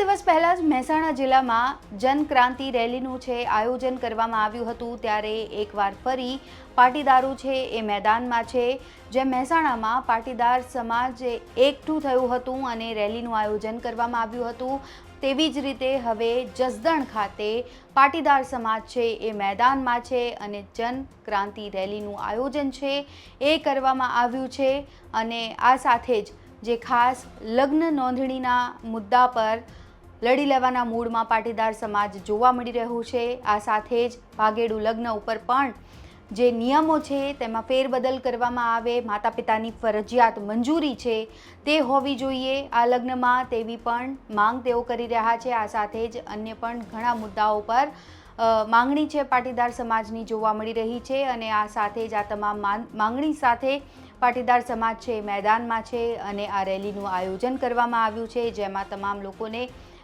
દિવસ પહેલા જ મહેસાણા જિલ્લામાં જનક્રાંતિ રેલીનું છે, આયોજન કરવામાં આવ્યું હતું. ત્યારે એકવાર ફરી પાટીદારો છે એ મેદાનમાં છે. જે મહેસાણામાં પાટીદાર સમાજ એકઠું થયું હતું અને રેલીનું આયોજન કરવામાં આવ્યું હતું. તેવી જ રીતે હવે જસદણ ખાતે પાટીદાર સમાજ છે એ મેદાનમાં છે અને જનક્રાંતિ રેલીનું આયોજન છે એ કરવામાં આવ્યું છે. અને આ સાથે જ જે ખાસ લગ્ન નોંધણીના મુદ્દા પર લડી લેવાના મૂડમાં પાટીદાર સમાજ જોવા મળી રહ્યું છે. આ સાથે જ ભાગેડુ લગ્ન ઉપર પણ જે નિયમો છે તેમાં ફેરબદલ કરવામાં આવે. માતા પિતાની ફરજિયાત મંજૂરી છે તે હોવી જોઈએ. આ લગ્નમાં તેવી પણ માંગ તેઓ કરી રહ્યા છે. આ સાથે જ અન્ય પણ ઘણા મુદ્દાઓ પર માંગણી છે પાટીદાર સમાજની જોવા મળી રહી છે અને આ સાથે જ આ તમામ માંગણી સાથે પાટીદાર સમાજ છે મેદાનમાં છે અને આ રેલીનું આયોજન કરવામાં આવ્યું છે. જેમાં તમામ લોકોને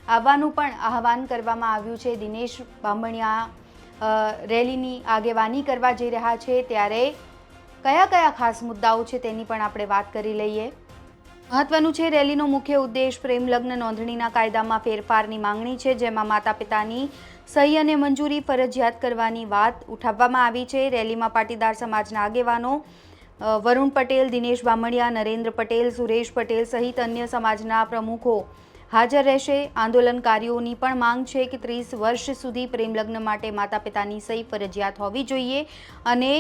આવવાનું પણ આહવાન કરવામાં આવ્યું છે. દિનેશ બામણિયા રેલીની આગેવાની કરવા જઈ રહ્યા છે. ત્યારે કયા કયા ખાસ મુદ્દાઓ છે તેની પણ આપણે વાત કરી લઈએ. મહત્વનું છે રેલીનો મુખ્ય ઉદ્દેશ પ્રેમ, લગ્ન, નોંધણીના કાયદામાં ફેરફારની માંગણી છે, જેમાં માતા પિતાની સહી અને મંજૂરી ફરજિયાત કરવાની વાત ઉઠાવવામાં આવી છે. રેલીમાં પાટીદાર સમાજના આગેવાનો વરુણ પટેલ, દિનેશ બામણિયા, નરેન્દ્ર પટેલ, સુરેશ પટેલ સહિત અન્ય સમાજના પ્રમુખો હાજર રહેશે. આંદોલનકારીઓની પણ માંગ છે કે ત્રીસ વર્ષ સુધી પ્રેમલગ્ન માટે માતા પિતાની સહી ફરજિયાત હોવી જોઈએ અને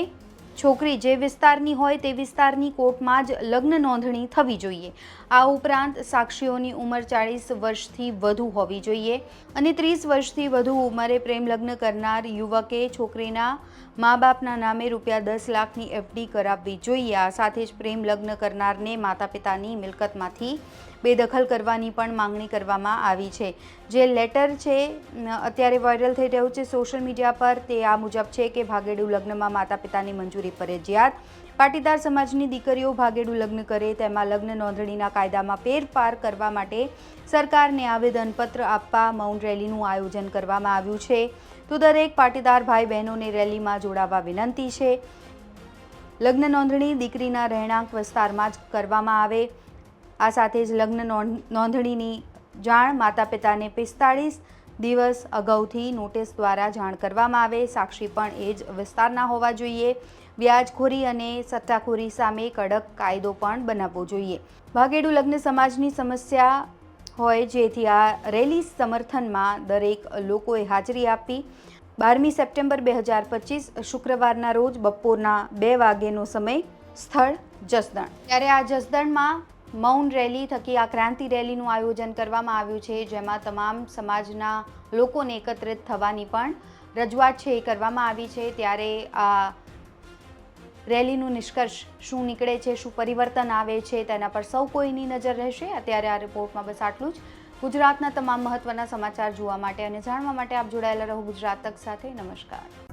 છોકરી જે વિસ્તારની હોય તે વિસ્તારની કોર્ટમાં જ લગ્ન નોંધણી થવી જોઈએ. આ ઉપરાંત સાક્ષીઓની ઉંમર ચાળીસ વર્ષથી વધુ હોવી જોઈએ અને ત્રીસ વર્ષથી વધુ ઉંમરે પ્રેમ લગ્ન કરનાર યુવકે છોકરીના મા બાપના નામે રૂપિયા દસ લાખની એફડી કરાવવી જોઈએ. આ સાથે જ પ્રેમ લગ્ન કરનારને માતા પિતાની મિલકતમાંથી બેદખલ કરવાની પણ માંગણી કરવામાં આવી છે. જે લેટર છે અત્યારે વાયરલ થઈ રહ્યું છે સોશિયલ મીડિયા પર, તે આ મુજબ છે કે ભાગેડુ લગ્નમાં માતા પિતાની મંજૂરી ફરજિયાત પાટીદાર સમાજની દીકરીઓ ભાગેડુ લગ્ન કરે, તેમાં લગ્ન નોંધણીના કાયદામાં ફેરફાર કરવા માટે સરકારને આવેદનપત્ર આપવા મૌન રેલીનું આયોજન કરવામાં આવ્યું છે. તો દરેક પાટીદાર ભાઈ બહેનોને રેલીમાં જોડાવા વિનંતી છે. લગ્ન નોંધણી દીકરીના રહેણાંક વિસ્તારમાં જ કરવામાં આવે. આ સાથે જ લગ્ન નોંધ- નોંધણીની જાણ માતા પિતાને પિસ્તાળીસ દિવસ અગાઉથી નોટિસ દ્વારા જાણ કરવામાં આવે. સાક્ષી પણ એ જ વિસ્તારના હોવા જોઈએ. વ્યાજખોરી અને સટ્ટાખોરી સામે કડક કાયદો પણ બનાવવો જોઈએ. ભાગેડુ લગ્ન સમાજની સમસ્યા હોય જેથી આ રેલી સમર્થનમાં દરેક લોકોએ હાજરી આપી. બારમી સપ્ટેમ્બર બે હજાર પચીસ શુક્રવારના રોજ બપોરના બે વાગ્યેનો સમય સ્થળ જસદણ. ત્યારે આ જસદણમાં મૌન રેલી થકી આ ક્રાંતિ રેલીનું આયોજન કરવામાં આવ્યું છે, જેમાં તમામ સમાજના લોકોને એકત્રિત થવાની પણ રજૂઆત છે એ કરવામાં આવી છે. ત્યારે આ રેલીનું નિષ્કર્ષ શું નીકળે છે, શું પરિવર્તન આવે છે, તેના પર સૌ કોઈની નજર રહેશે. અત્યારે આ રિપોર્ટમાં બસ આટલું જ. ગુજરાતના તમામ મહત્ત્વના સમાચાર જોવા માટે અને જાણવા માટે આપ જોડાયેલા રહો ગુજરાત તક સાથે. નમસ્કાર.